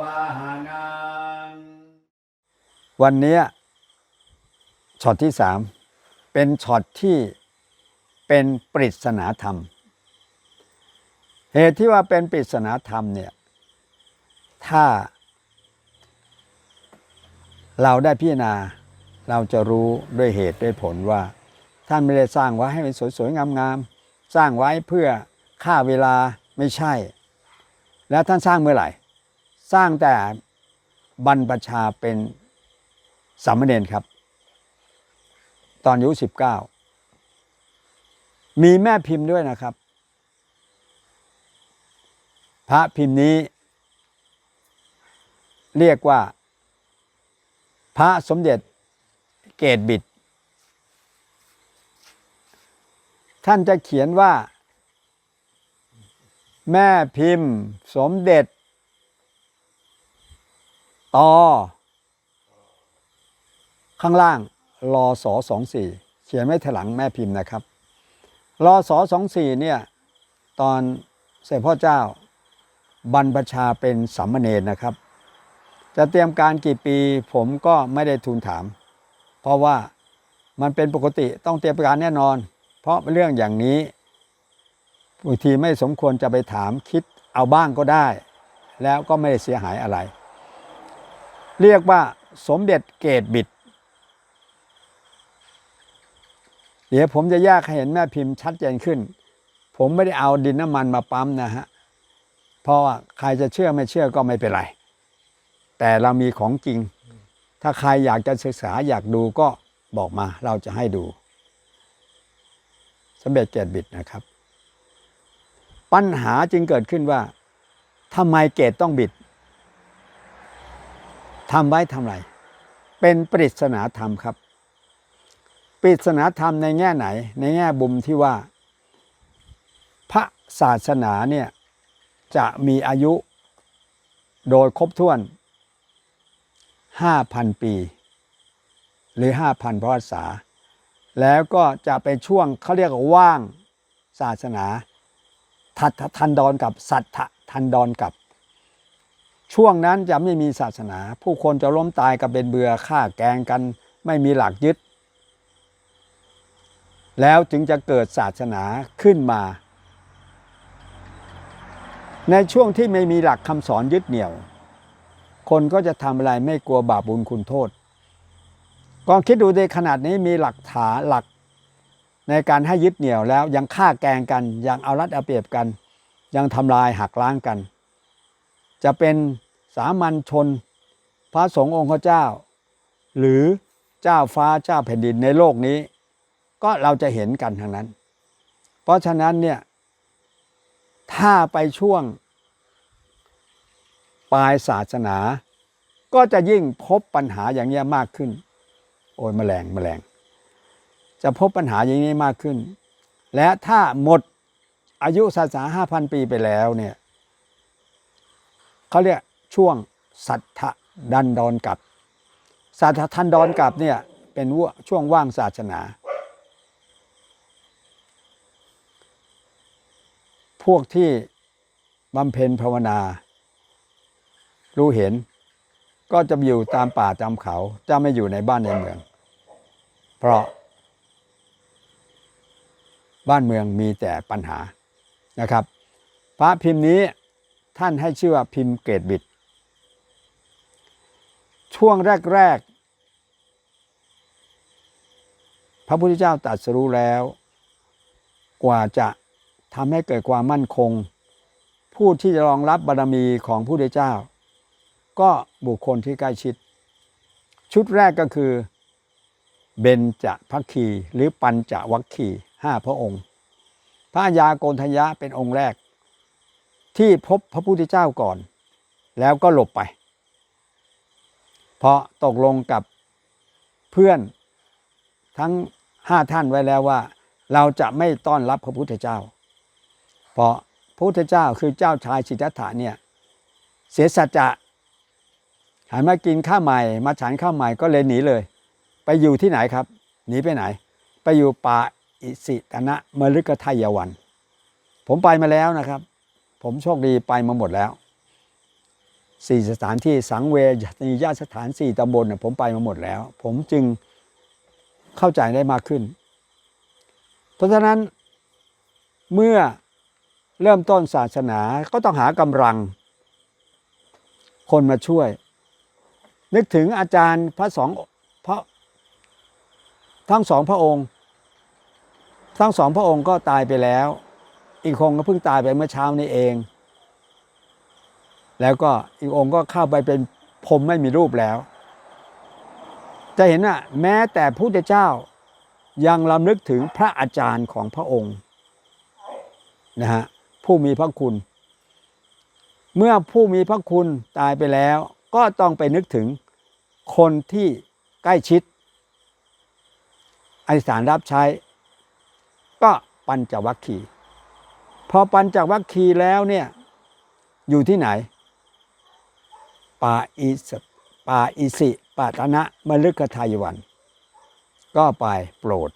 วหังังวันนี้ช็อตที่สามเป็นช็อตที่เป็นปริศนาธรรม เหตุที่ว่าเป็นปริศนาธรรมเนี่ยถ้า เราได้พิจารณาเราจะรู้ด้วยเหตุด้วยผลว่า ท่านไม่ได้สร้างไว้ให้มันสวยๆงามๆสร้างไว้เพื่อฆ่าเวลาไม่ใช่ แล้วท่านสร้างเมื่อไหร่ สร้างแต่บรรพชาเป็นสามเณรครับ ตอนอายุสิบเก้ามีแม่พิมพ์ด้วยนะครับ พระพิมพ์นี้ เรียกว่า พระสมเด็จเกตบิด ท่านจะเขียนว่า แม่พิมพ์สมเด็จ ตอข้างล่างรอสอสองสี่เขียนไว้ถลังแม่พิมพ์นะครับรอสอสองสี่เนี่ยตอนเสด็จพ่อเจ้า บรรพชาเป็นสามเณรนะครับ จะเตรียมการกี่ปีผมก็ไม่ได้ทูลถาม เพราะว่ามันเป็นปกติต้องเตรียมการแน่นอน เพราะเรื่องอย่างนี้บางทีไม่สมควรจะไปถามคิดเอาบ้างก็ได้ แล้วก็ไม่ได้เสียหายอะไร เรียกว่าสมเด็จเกตบิด เดี๋ยวผมจะแยกให้เห็นแม่พิมพ์ชัดเจนขึ้น ผมไม่ได้เอาดินน้ำมันมาปั๊มนะฮะ เพราะว่าใครจะเชื่อไม่เชื่อก็ไม่เป็นไร แต่เรามีของจริง ถ้าใครอยากจะศึกษาอยากดูก็บอกมาเราจะให้ดูสมเด็จเกตบิดนะครับ ปัญหาจึงเกิดขึ้นว่าทำไมเกตต้องบิด ทำไว้ทำไร เป็นปริศนาธรรมครับ ปริศนาธรรมในแง่ไหน ในแง่บุมที่ว่า พระศาสนาเนี่ยจะมีอายุโดยครบถ้วน 5,000 ปี หรือ 5,000 พระวรษา แล้วก็จะเป็นช่วงเขาเรียกว่าว่างศาสนา ทัดทันดอนกับสัตถะทันดอนกับ ช่วงนั้นจะไม่มีศาสนา ผู้คนจะล้มตายกับเป็นเบือฆ่าแกงกัน ไม่มีหลักยึด แล้วจึงจะเกิดศาสนาขึ้นมา ในช่วงที่ไม่มีหลักคำสอนยึดเหนี่ยว คนก็จะทำอะไรไม่กลัวบาปบุญคุณโทษกองคิดดูในขนาดนี้มีหลักฐานหลักในการให้ยึดเหนี่ยวแล้วยังฆ่าแกงกัน ยังเอารัดเอาเปรียบกัน ยังทำลายหักล้างกัน จะเป็นสามัญชน พระสงฆ์องค์เจ้า หรือเจ้าฟ้าเจ้าแผ่นดินในโลกนี้ ก็เราจะเห็นกันทางนั้น เพราะฉะนั้นเนี่ยถ้าไปช่วง ปลายศาสนา ก็จะยิ่งพบปัญหาอย่างนี้มากขึ้น โอ้ยแมลงแมลง จะพบปัญหาอย่างนี้มากขึ้น และถ้าหมดอายุศาสนาห้าพันปีไปแล้วเนี่ย เขาเรียกช่วงสัทธดันดอนกับสัทธทันดอนกับเนี่ยเป็นช่วงว่างศาสนา พวกที่บำเพ็ญภาวนา รู้เห็น ก็จะอยู่ตามป่าตามเขา จะไม่อยู่ในบ้านในเมือง เพราะ บ้านเมืองมีแต่ปัญหานะครับ พระพิมพ์นี้ ท่านให้ชื่อว่าพิมพ์เกตบิด ช่วงแรก ๆ พระพุทธเจ้าตรัสรู้แล้ว กว่าจะทำให้เกิดความมั่นคง ผู้ที่จะรองรับบารมีของพระพุทธเจ้า ก็บุคคลที่ใกล้ชิด ชุดแรกก็คือ เบญจพัคคีหรือปัญจวัคคีห้าพระองค์ พระยาโกนทยะเป็นองค์แรก ที่พบพระพุทธเจ้าก่อน แล้วก็หลบไป เพราะตกลงกับเพื่อนทั้งห้าท่านไว้แล้วว่า เราจะไม่ต้อนรับพระพุทธเจ้า เพราะพระพุทธเจ้าคือเจ้าชายสิทธัตถะเนี่ยเสียสัจจะหันมากินข้าวใหม่ มาฉันข้าวใหม่ก็เลยหนีเลย ไปอยู่ที่ไหนครับ หนีไปไหน ไปอยู่ป่าอิสิตนะมฤคทายวัน ผมไปมาแล้วนะครับ ผมโชคดีไปมาหมดแล้วสี่สถานที่สังเวชนียสถานสี่ตำบลน่ะผมไปมาหมดแล้ว ผมจึงเข้าใจได้มากขึ้น เพราะฉะนั้นเมื่อเริ่มต้นศาสนาก็ต้องหากำลัง คนมาช่วย นึกถึงอาจารย์พระสองพระทั้งสองพระองค์ ทั้งสองพระองค์ก็ตายไปแล้ว อีกองก็เพิ่งตายไปเมื่อเช้านี้เอง แล้วก็อีกองค์ก็เข้าไปเป็นพรมไม่มีรูปแล้ว จะเห็นว่าแม้แต่พระเจ้ายังลำลึกถึงพระอาจารย์ของพระองค์นะฮะผู้มีพระคุณ เมื่อผู้มีพระคุณตายไปแล้ว ก็ต้องไปนึกถึงคนที่ใกล้ชิดอธิษฐานรับใช้ ก็ปัญจวัคคีย์ พอปัญจวัคคีแล้วเนี่ยอยู่ที่ไหน ป่าอิสป่าอิสิปาตนะมฤคทายวัน ก็ไปโปรด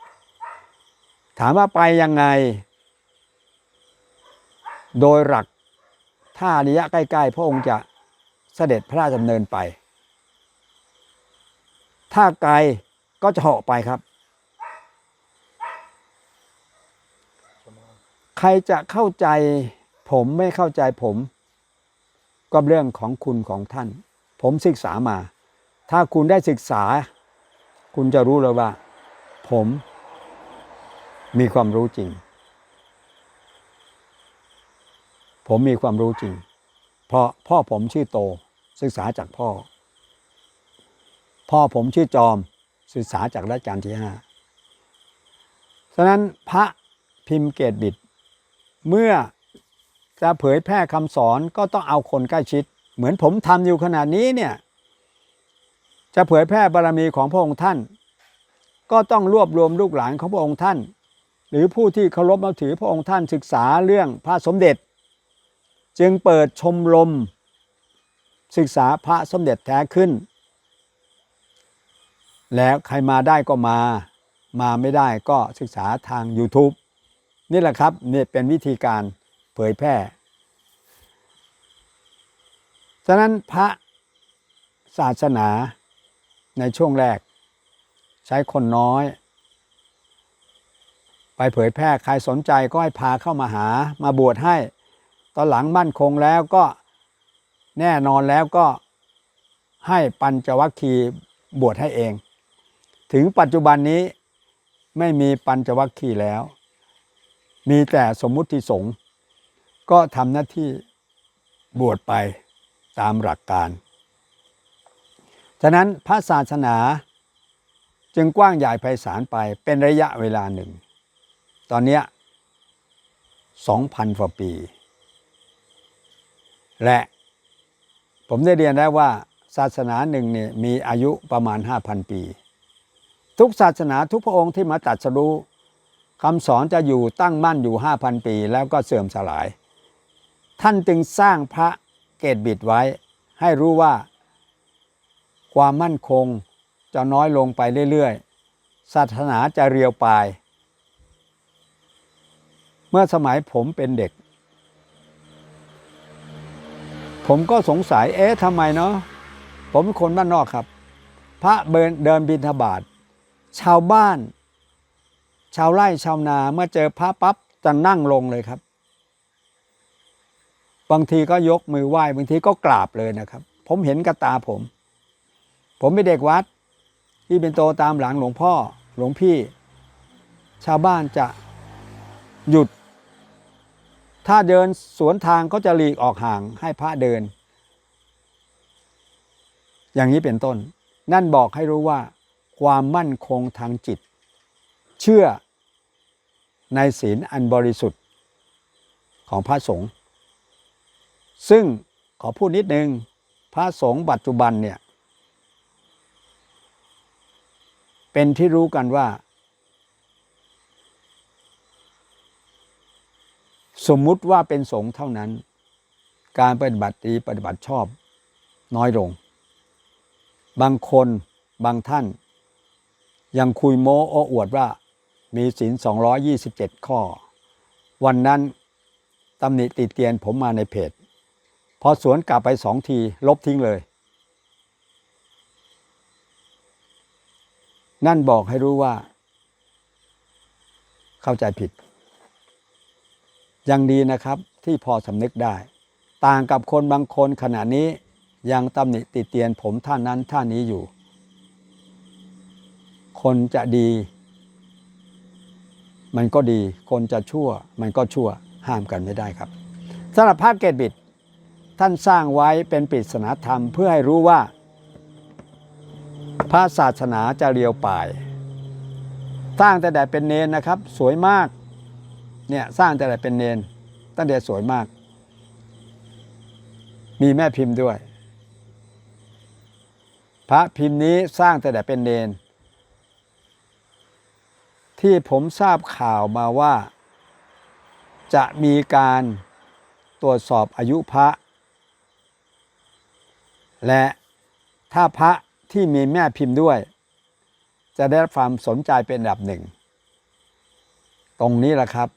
ถามว่าไปยังไง โดยหลักถ้าระยะใกล้ ๆ พระองค์จะเสด็จพระราชดำเนินไป ถ้าไกลก็จะเหาะไปครับ ใครจะเข้าใจผมไม่เข้าใจผม ก็เรื่องของคุณของท่าน ผมศึกษามา ถ้าคุณได้ศึกษา คุณจะรู้เลยว่า ผมมีความรู้จริง ผมมีความรู้จริง เพราะพ่อผมชื่อโตศึกษาจากพ่อ พ่อผมชื่อจอมศึกษาจากรัชกาลที่ห้าฉะนั้นพระพิมพ์เกตบิด เมื่อจะเผยแพร่คำสอนก็ต้องเอาคนใกล้ชิด เหมือนผมทำอยู่ขนาดนี้เนี่ยจะเผยแพร่บารมีของพระองค์ท่าน ก็ต้องรวบรวมลูกหลานของพระองค์ท่าน หรือผู้ที่เคารพนับถือพระองค์ท่านศึกษาเรื่องพระสมเด็จ จึงเปิดชมรมศึกษาพระสมเด็จแท้ขึ้น แล้วใครมาได้ก็มา มาไม่ได้ก็ศึกษาทาง YouTube นี่แหละครับนี่เป็นวิธีการเผยแพร่ ฉะนั้นพระศาสนาในช่วงแรก ใช้คนน้อย ไปเผยแพร่ใครสนใจก็ให้พาเข้ามาหามาบวชให้ ตอนหลังมั่นคงแล้วก็แน่นอนแล้วก็ให้ปัญจวัคคีย์บวชให้เอง ถึงปัจจุบันนี้ไม่มีปัญจวัคคีย์แล้ว มีแต่สมมุติสงฆ์ก็ทำหน้าที่บวชไปตามหลักการ ฉะนั้นพระศาสนาจึงกว้างใหญ่ไพศาลไปเป็นระยะเวลาหนึ่ง ตอนนี้สองพันกว่าปี และผมได้เรียนแล้ว่าศาสนาหนึ่งเนี่ยมีอายุประมาณ 5,000 ปี ทุกศาสนาทุกพระองค์ที่มาตัดสรู้ คำสอนจะอยู่ตั้งมั่นอยู่ 5,000 ปี แล้วก็เสื่อมสลาย ท่านจึงสร้างพระเกตบิดไว้ ให้รู้ว่า ความมั่นคงจะน้อยลงไปเรื่อยๆศาสนาจะเรียวปลาย เมื่อสมัยผมเป็นเด็ก ผมก็สงสัยเอ๊ะทำไมเนาะผมเป็นคนบ้านนอกครับ พระเบินเดินบินทบาทชาวบ้าน ชาวไร่ชาวนาเมื่อเจอพระปั๊บจะนั่งลงเลยครับ บางทีก็ยกมือไหว้บางทีก็กราบเลยนะครับ ผมเห็นกับตาผม ผมเป็นเด็กวัด ที่เป็นโตตามหลังหลวงพ่อหลวงพี่ ชาวบ้านจะหยุด ถ้าเดินสวนทางก็จะหลีกออกห่างให้พระเดิน อย่างนี้เป็นต้น นั่นบอกให้รู้ว่า ความมั่นคงทางจิต เชื่อในศีลอันบริสุทธิ์ของพระสงฆ์ซึ่งขอพูดนิดนึงพระสงฆ์ปัจจุบันเนี่ยเป็นที่รู้กันว่า สมมุติว่าเป็นสงฆ์เท่านั้น การปฏิบัติดีปฏิบัติชอบน้อยลง บางคนบางท่าน ยังคุยโม้โอ้อวดว่า มีศีล227 ข้อ วันนั้นตำหนิติเตียนผมมาในเพจ พอสวนกลับไปสองที ลบทิ้งเลย นั่นบอกให้รู้ว่า เข้าใจผิด ยังดีนะครับที่พอสำนึกได้ ต่างกับคนบางคนขณะนี้ยังตำหนิติเตียนผมท่านนั้นท่านนี้อยู่ คนจะดี มันก็ดีคนจะชั่ว มันก็ชั่วห้ามกันไม่ได้ครับสำหรับพระเกตบิดท่านสร้างไว้เป็นปริศนาธรรมเพื่อให้รู้ว่า พระศาสนาจะเรียวป่าย สร้างแต่แต่เป็นเนนนะครับ สวยมากเนี่ยสร้างแต่แต่เป็นเนน ตั้งแต่สวยมาก มีแม่พิมพ์ด้วย พระพิมพ์นี้สร้างแต่แต่เป็นเนน ที่ผมทราบข่าวมาว่า จะมีการตรวจสอบอายุพระ และถ้าพระที่มีแม่พิมพ์ด้วย จะได้รับความสนใจเป็นอันดับหนึ่ง ตรงนี้แหละครับ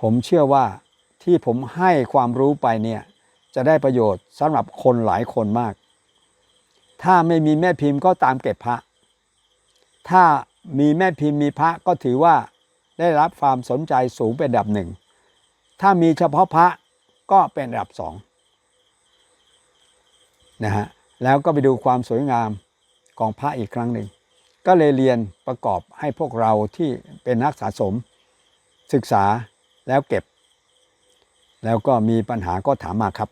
ผมเชื่อว่าที่ผมให้ความรู้ไปเนี่ย จะได้ประโยชน์สำหรับคนหลายคนมาก ถ้าไม่มีแม่พิมพ์ก็ตามเก็บพระ ถ้า มีแม่พิมพ์มีพระก็ถือว่าได้รับความสนใจสูงเป็นอันดับหนึ่ง ถ้ามีเฉพาะพระก็เป็นอันดับสองนะฮะ แล้วก็ไปดูความสวยงามของพระอีกครั้งหนึ่ง ก็เลยเรียนประกอบให้พวกเราที่เป็นนักสะสม ศึกษาแล้วเก็บ แล้วก็มีปัญหาก็ถามมาครับ